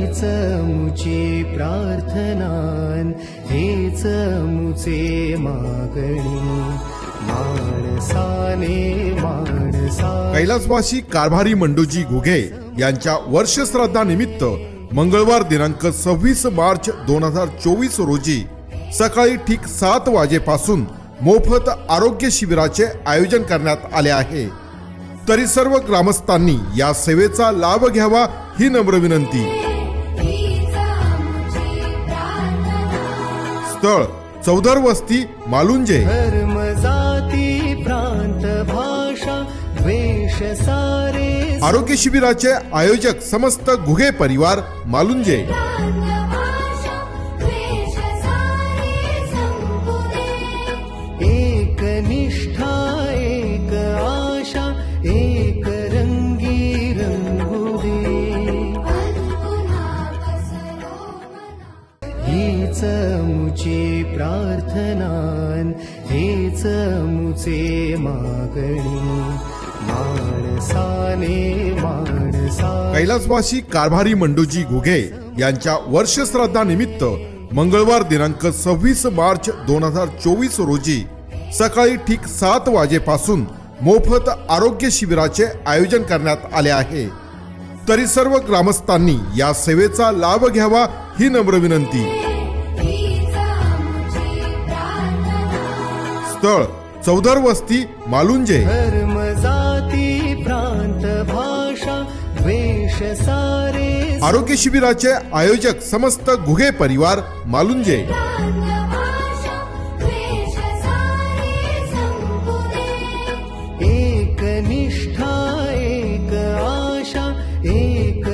हेच मुची प्रार्थनान हेच मुचे मागणी. माणसाने माणसा कैलासवासी कारभारी मंडोजी घुगे यांच्या वर्षश्राद्धानिमित्त मंगळवार दिनांक सव्वीस मार्च दोन हजार चोवीस रोजी सकाळी ठीक सात वाजेपासून मोफत आरोग्य शिबिराचे आयोजन करण्यात आले आहे. तरी सर्व ग्रामस्थांनी या सेवेचा लाभ घ्यावा ही नम्र विनंती. स्थळ. चौदर वस्ती मालुंजे. धर्म जाती प्रांत भाषा द्वेष सारे आरोग्य शिबिराचे आयोजक समस्त घुगे परिवार मालुंजे. हेच मुची प्रार्थनान हेच मुचे मागणी. माणसाने माणसा कैलासवासी कारभारी मंडूजी घुगे यांच्या वर्षश्राद्धानिमित्त मंगळवार दिनांक सव्वीस मार्च दोन हजार चोवीस रोजी सकाळी ठीक सात वाजेपासून मोफत आरोग्य शिबिराचे आयोजन करण्यात आले आहे. तरी सर्व ग्रामस्थांनी या सेवेचा लाभ घ्यावा ही नम्र विनंती. स्थळ. चौदर वस्ती मालुंजे. धर्म जाती प्रांत भाषा द्वेष सारे आरोग्य शिबिराचे आयोजक समस्त घुगे परिवार मालुंजे. एक निष्ठा एक आशा एक